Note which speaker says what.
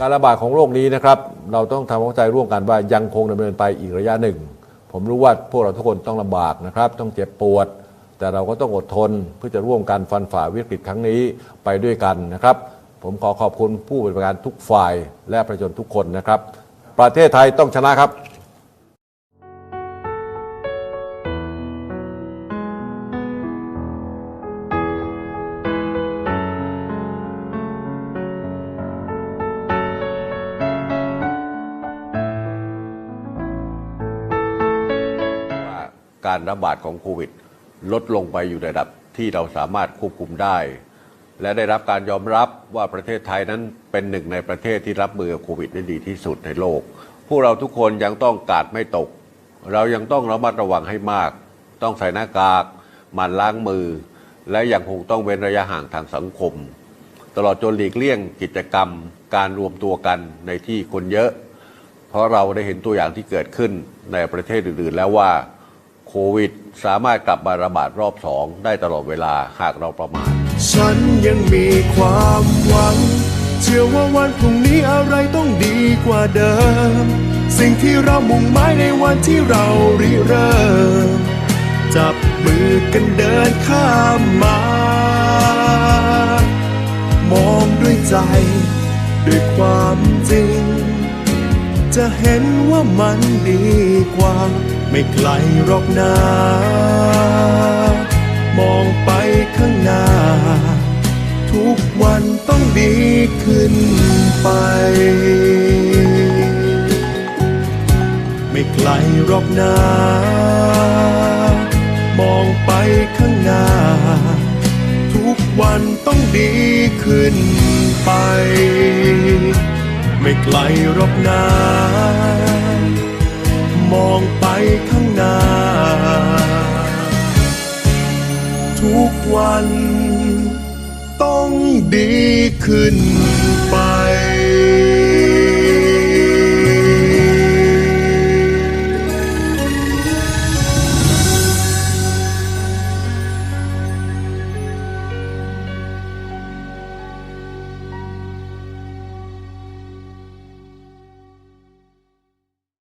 Speaker 1: การระบาดของโรคนี้นะครับ เราต้องทำความเข้าใจร่วมกันว่ายังคงดำเนินไปอีกระยะหนึ่ง ผมรู้ว่าพวกเราทุกคนต้องลำบากนะครับ ต้องเจ็บปวด แต่เราก็ต้องอดทนเพื่อจะร่วมกันฟันฝ่าวิกฤตครั้งนี้ไปด้วยกันนะครับ ผมขอขอบคุณผู้บริการทุกฝ่ายและประชาชนทุกคนนะครับ ประเทศไทยต้องชนะครับ การระบาดของโควิด ลดลงไปอยู่ในระดับที่เราสามารถควบคุมได้ และได้รับการยอมรับว่าประเทศไทยนั้นเป็นหนึ่งในประเทศที่รับมือกับโควิดได้ดีที่สุดในโลก พวกเราทุกคนยังต้องกาดไม่ตก เรายังต้องระมัดระวังให้มาก ต้องใส่หน้ากากมันล้างมือ และยังคงต้องเว้นระยะห่างทางสังคม ตลอดจนหลีกเลี่ยงกิจกรรม การรวมตัวกันในที่คนเยอะ เพราะเราได้เห็นตัวอย่างที่เกิดขึ้นในประเทศอื่นๆ แล้วว่า โควิด สามารถกลับมาระบาดรอบสองได้ตลอดเวลาหากเราประมาท
Speaker 2: ฉันยังมีความหวัง เชื่อว่าวันพรุ่งนี้อะไรต้องดีกว่าเดิม สิ่งที่เรามุ่งหมายในวันที่เราริเริ่ม จับมือกันเดินข้ามมา มองด้วยใจ ด้วยความจริง จะเห็นว่ามันดีกว่า ไม่ไกลหรอกนามองไปข้างหน้า ทุกวันต้องดีขึ้นไป ไม่ไกลหรอกนามองไปข้างหน้า ทุกวันต้องดีขึ้นไป ไม่ไกลหรอกนา กวัน ต้องดีขึ้นไป